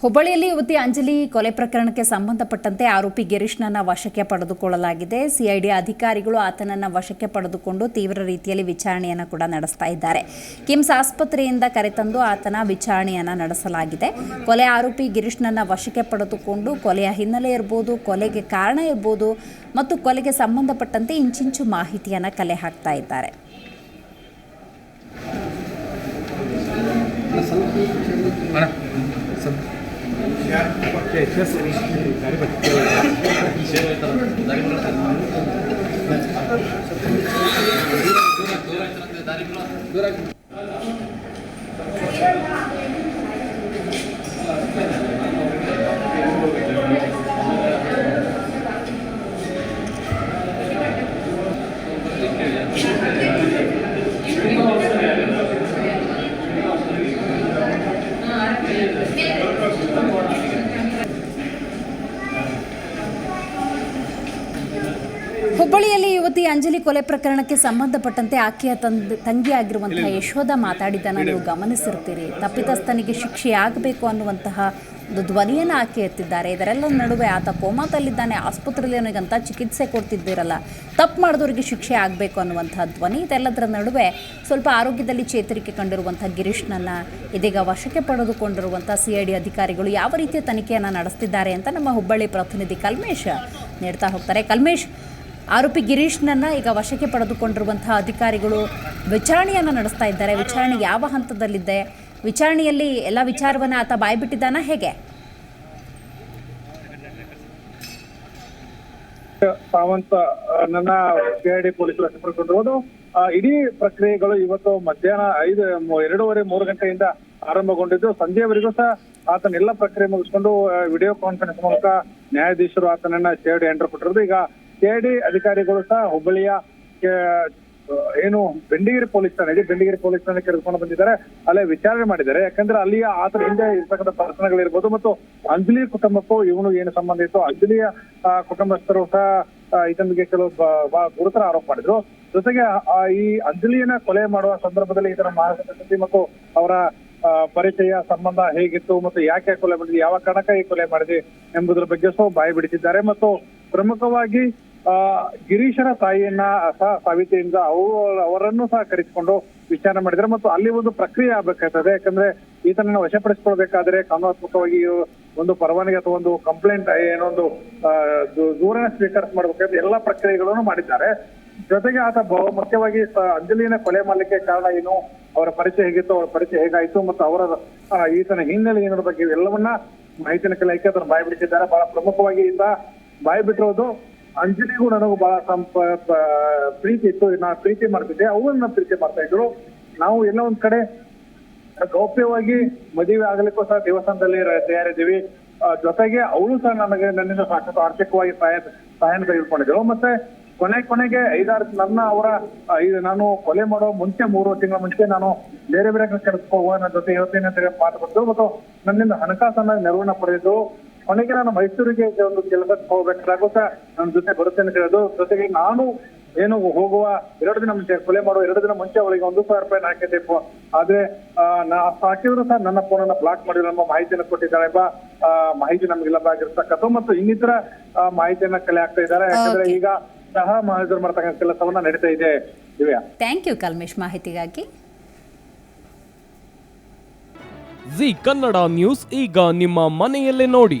ಹುಬ್ಬಳ್ಳಿಯಲ್ಲಿ ಯುವತಿ ಅಂಜಲಿ ಕೊಲೆ ಪ್ರಕರಣಕ್ಕೆ ಸಂಬಂಧಪಟ್ಟಂತೆ ಆರೋಪಿ ಗಿರೀಶ್ನನ್ನ ವಶಕ್ಕೆ ಪಡೆದುಕೊಳ್ಳಲಾಗಿದೆ. ಸಿಐಡಿ ಅಧಿಕಾರಿಗಳು ಆತನನ್ನ ವಶಕ್ಕೆ ಪಡೆದುಕೊಂಡು ತೀವ್ರ ರೀತಿಯಲ್ಲಿ ವಿಚಾರಣೆಯನ್ನು ಕೂಡ ನಡೆಸ್ತಾ ಇದ್ದಾರೆ. ಕಿಮ್ಸ್ ಆಸ್ಪತ್ರೆಯಿಂದ ಕರೆತಂದು ಆತನ ವಿಚಾರಣೆಯನ್ನು ನಡೆಸಲಾಗಿದೆ. ಕೊಲೆ ಆರೋಪಿ ಗಿರೀಶ್ನನ್ನ ವಶಕ್ಕೆ ಪಡೆದುಕೊಂಡು ಕೊಲೆಯ ಹಿನ್ನೆಲೆ ಇರ್ಬೋದು, ಕೊಲೆಗೆ ಕಾರಣ ಇರ್ಬೋದು ಮತ್ತು ಕೊಲೆಗೆ ಸಂಬಂಧಪಟ್ಟಂತೆ ಇಂಚಿಂಚು ಮಾಹಿತಿಯನ್ನು ಕಲೆ ಹಾಕ್ತಾ ಇದ್ದಾರೆ. ಹುಬ್ಬಳ್ಳಿಯಲ್ಲಿ ಯುವತಿ ಅಂಜಲಿ ಕೊಲೆ ಪ್ರಕರಣಕ್ಕೆ ಸಂಬಂಧಪಟ್ಟಂತೆ ಆಕೆಯ ತಂದೆ ತಂಗಿಯಾಗಿರುವಂತಹ ಯಶೋಧ ಮಾತಾಡಿದ್ದನ್ನು ನೀವು ಗಮನಿಸಿರ್ತೀರಿ ತಪ್ಪಿತಸ್ಥನಿಗೆ ಶಿಕ್ಷೆ ಆಗಬೇಕು ಅನ್ನುವಂತಹ ಒಂದು ಧ್ವನಿಯನ್ನು ಆಕೆ ಎತ್ತಿದ್ದಾರೆ. ಇದರೆಲ್ಲ ನಡುವೆ ಆತ ಕೋಮಾತಲ್ಲಿದ್ದಾನೆ ಆಸ್ಪತ್ರೆಯಲ್ಲಿ ಅವನಿಗಂತ ಚಿಕಿತ್ಸೆ ಕೊಡ್ತಿದ್ದೀರಲ್ಲ ತಪ್ಪು ಮಾಡಿದವರಿಗೆ ಶಿಕ್ಷೆ ಆಗಬೇಕು ಅನ್ನುವಂಥ ಧ್ವನಿ ಇದೆಲ್ಲದರ ನಡುವೆ ಸ್ವಲ್ಪ ಆರೋಗ್ಯದಲ್ಲಿ ಚೇತರಿಕೆ ಕಂಡಿರುವಂಥ ಗಿರೀಶ್ನನ್ನ ಇದೀಗ ವಶಕ್ಕೆ ಪಡೆದುಕೊಂಡಿರುವಂಥ ಸಿ ಐ ಡಿ ಅಧಿಕಾರಿಗಳು ಯಾವ ರೀತಿಯ ತನಿಖೆಯನ್ನು ನಡೆಸ್ತಿದ್ದಾರೆ ಅಂತ ನಮ್ಮ ಹುಬ್ಬಳ್ಳಿ ಪ್ರತಿನಿಧಿ ಕಲ್ಮೇಶ್ ನೀಡ್ತಾ ಹೋಗ್ತಾರೆ. ಕಲ್ಮೇಶ್ ಆರೋಪಿ ಗಿರೀಶ್ನನ್ನ ಈಗ ವಶಕ್ಕೆ ಪಡೆದುಕೊಂಡಿರುವಂತಹ ಅಧಿಕಾರಿಗಳು ವಿಚಾರಣೆಯನ್ನು ನಡೆಸ್ತಾ ಇದ್ದಾರೆ. ವಿಚಾರಣೆ ಯಾವ ಹಂತದಲ್ಲಿದೆ? ವಿಚಾರಣೆಯಲ್ಲಿ ಎಲ್ಲ ವಿಚಾರವನ್ನ ಆತ ಬಾಯ್ಬಿಟ್ಟಿದ್ದಾನ? ಹೇಗೆ? ಸಾವಂತ ನನ್ನ ಸಿಐಡಿ ಪೊಲೀಸರು ವಶಪಡಿಸಿಕೊಂಡಿರುವುದು ಇಡೀ ಪ್ರಕ್ರಿಯೆಗಳು ಇವತ್ತು ಮಧ್ಯಾಹ್ನ ಐದು ಎರಡೂವರೆ, ಮೂರು ಗಂಟೆಯಿಂದ ಆರಂಭಗೊಂಡಿದ್ದು. ಸಂಜೆವರೆಗೂ ಸಹ ಆತನ ಎಲ್ಲ ಪ್ರಕ್ರಿಯೆ ಮುಗಿಸ್ಕೊಂಡು ವಿಡಿಯೋ ಕಾನ್ಫರೆನ್ಸ್ ಮೂಲಕ ನ್ಯಾಯಾಧೀಶರು ಆತನನ್ನ ಸಿಐಡಿ ಎಂಟರ್ ಕೊಟ್ಟಿರೋದು. ಈಗ ಸಿಐಡಿ ಅಧಿಕಾರಿಗಳು ಸಹ ಹುಬ್ಬಳ್ಳಿಯ ಏನು ಬೆಂಡಿಗಿರಿ ಪೊಲೀಸ್ ಠಾಣೆ, ಇದೆ ಬೆಂಡಿಗಿರಿ ಪೊಲೀಸ್ ಠಾಣೆ ಕರೆದುಕೊಂಡು ಬಂದಿದ್ದಾರೆ. ಅಲ್ಲೇ ವಿಚಾರಣೆ ಮಾಡಿದ್ದಾರೆ. ಯಾಕಂದ್ರೆ ಅಲ್ಲಿಯ ಆತರ ಹಿಂದೆ ಇರ್ತಕ್ಕಂಥ ಪ್ರಕರಣಗಳಿರ್ಬೋದು ಮತ್ತು ಅಂಜಲಿ ಕುಟುಂಬಕ್ಕೂ ಇವನು ಏನು ಸಂಬಂಧ ಇತ್ತು. ಅಂಜಲಿಯ ಕುಟುಂಬಸ್ಥರು ಸಹ ಇದೊಂದಿಗೆ ಕೆಲವು ಗುರುತರ ಆರೋಪ ಮಾಡಿದ್ರು. ಜೊತೆಗೆ ಈ ಅಂಜಲಿಯನ್ನ ಕೊಲೆ ಮಾಡುವ ಸಂದರ್ಭದಲ್ಲಿ ಇದರ ಮಾನಸಿಕ ಮತ್ತು ಅವರ ಪರಿಚಯ ಸಂಬಂಧ ಹೇಗಿತ್ತು ಮತ್ತು ಯಾಕೆ ಕೊಲೆ ಮಾಡಿದ್ವಿ, ಯಾವ ಕಾರಣಕ್ಕೆ ಈ ಕೊಲೆ ಮಾಡಿದ್ವಿ ಎಂಬುದರ ಬಗ್ಗೆ ಸಹ ಬಾಯಿ ಬಿಡಿಸಿದ್ದಾರೆ. ಮತ್ತು ಪ್ರಮುಖವಾಗಿ ಆ, ಗಿರೀಶನ ತಾಯಿಯನ್ನ ಸಹ ಸಾವಿತ್ರಿಯಿಂದ ಅವರು ಅವರನ್ನು ಸಹ ಕರೆಸಿಕೊಂಡು ವಿಚಾರಣೆ ಮಾಡಿದ್ರೆ ಮತ್ತು ಅಲ್ಲಿ ಒಂದು ಪ್ರಕ್ರಿಯೆ ಆಗ್ಬೇಕಾಗ್ತದೆ. ಯಾಕಂದ್ರೆ ಈತನನ್ನು ವಶಪಡಿಸಿಕೊಳ್ಬೇಕಾದ್ರೆ ಕಾನೂನಾತ್ಮಕವಾಗಿ ಒಂದು ಪರವಾನಗಿ ಅಥವಾ ಒಂದು ಕಂಪ್ಲೇಂಟ್ ಏನೊಂದು ಒಂದು ದೂ- ದೂರನ್ನ ಸ್ವೀಕರಿಸ ಮಾಡಬೇಕಾದ್ರೆ ಎಲ್ಲಾ ಪ್ರಕ್ರಿಯೆಗಳನ್ನು ಮಾಡಿದ್ದಾರೆ. ಜೊತೆಗೆ ಆತ ಬಹು ಮುಖ್ಯವಾಗಿ ಅಂಜಲಿನ ಕೊಲೆ ಮಾಡಲಿಕ್ಕೆ ಕಾರಣ ಏನು? ಅವರ ಪರಿಚಯ ಹೇಗಿತ್ತು? ಅವರ ಪರಿಚಯ ಹೇಗಾಯ್ತು? ಮತ್ತು ಅವರ ಈತನ ಹಿನ್ನೆಲೆ ಏನರ ಬಗ್ಗೆ ಎಲ್ಲವನ್ನ ಮಾಹಿತಿನ ಕಲಿಯಕ್ಕೆ ಅದನ್ನು ಬಾಯಿ ಬಿಡಿಸಿದ್ದಾರೆ ಬಹಳ ಪ್ರಮುಖವಾಗಿ ಈತ ಬಾಯಿ ಬಿಟ್ಟಿರೋದು ಅಂಜಲಿಗೂ ನನಗೂ ಬಹಳ ಸಂಪ ಪ್ರೀತಿ ಇತ್ತು. ನಾ ಪ್ರೀತಿ ಮಾಡ್ತಿದ್ದೆ. ನನ್ನ ಪ್ರೀತಿ ಮಾಡ್ತಾ ಇದ್ರು. ನಾವು ಎಲ್ಲ ಒಂದ್ ಕಡೆ ಗೌಪ್ಯವಾಗಿ ಮದುವೆ ಆಗಲಿಕ್ಕೂ ಸಹ ದೇವಸ್ಥಾನದಲ್ಲಿ ತಯಾರಿದ್ದೀವಿ. ಜೊತೆಗೆ ಅವಳು ಸಹ ನನಗೆ ನನ್ನಿಂದ ಸಾಕಷ್ಟು ಆರ್ಥಿಕವಾಗಿ ಸಹಾಯ ಸಹಾಯನ ತೆಗೆದುಕೊಂಡಿದ್ರು ಮತ್ತೆ ಕೊನೆ ಕೊನೆಗೆ ಐದಾರು ನನ್ನ ಅವರ ನಾನು ಕೊಲೆ ಮಾಡೋ ಮುಂಚೆ ಮೂರು ತಿಂಗಳ ಮುಂಚೆ ನಾನು ಬೇರೆ ಬೇರೆ ಕೆಲಸಕ್ಕೆ ಹೋಗುವ ನನ್ನ ಜೊತೆ ಇವತ್ತಿನ ಅಂತ ಮಾತು ಕೊಟ್ಟರು ಮತ್ತು ನನ್ನಿಂದ ಹಣಕಾಸನ್ನ ನೆರವನ್ನ ಪಡೆದಿದ್ದು. ಕೊನೆಗೆ ನಾನು ಮೈಸೂರಿಗೆ ಒಂದು ಕೆಲಸಕ್ಕೆ ಹೋಗ್ಬೇಕಾಗುತ್ತೆ ನನ್ನ ಜೊತೆ ಬರುತ್ತೇನೆ ಅಂತ ಹೇಳೋದು. ಜೊತೆಗೆ ನಾನು ಏನು ಹೋಗುವ ಎರಡು ದಿನ ಮುಂಚೆ ಕೊಲೆ ಮಾಡುವ ಎರಡು ದಿನ ಮುಂಚೆ ಅವಳಿಗೆ ಒಂದು ಸಾವಿರ ರೂಪಾಯಿ ಹಾಕಿದ್ದೆ ಫೋನ್ ಆದ್ರೆ ಆ, ನಾ ಹಾಕಿದ್ರು ಸಹ ನನ್ನ ಫೋನ್ ಅನ್ನ ಬ್ಲಾಕ್ ಮಾಡಿ ನಮ್ಮ ಮಾಹಿತಿಯನ್ನು ಕೊಟ್ಟಿದ್ದಾಳೆ ಎಂಬ ಮಾಹಿತಿ ನಮ್ಗೆ ಲಭ್ಯವಾಗಿರ್ತಕ್ಕಂಥ ಮತ್ತು ಇನ್ನಿತರ ಮಾಹಿತಿಯನ್ನ ಕಲೆ ಆಗ್ತಾ ಇದ್ದಾರೆ. ಯಾಕಂದ್ರೆ ಈಗ ಸಹ ಮಹಾಜರು ಮಾಡ್ತಕ್ಕಂಥ ಕೆಲಸವನ್ನ ನಡೀತಾ ಇದೆ. ದಿವ್ಯಾ. ಥ್ಯಾಂಕ್ ಯು ಕಲ್ಮೇಶ್ ಮಾಹಿತಿಗಾಗಿ. ಜಿ ಕನ್ನಡ ನ್ಯೂಸ್ ಈಗ ನಿಮ್ಮ ಮನೆಯಲ್ಲೇ ನೋಡಿ.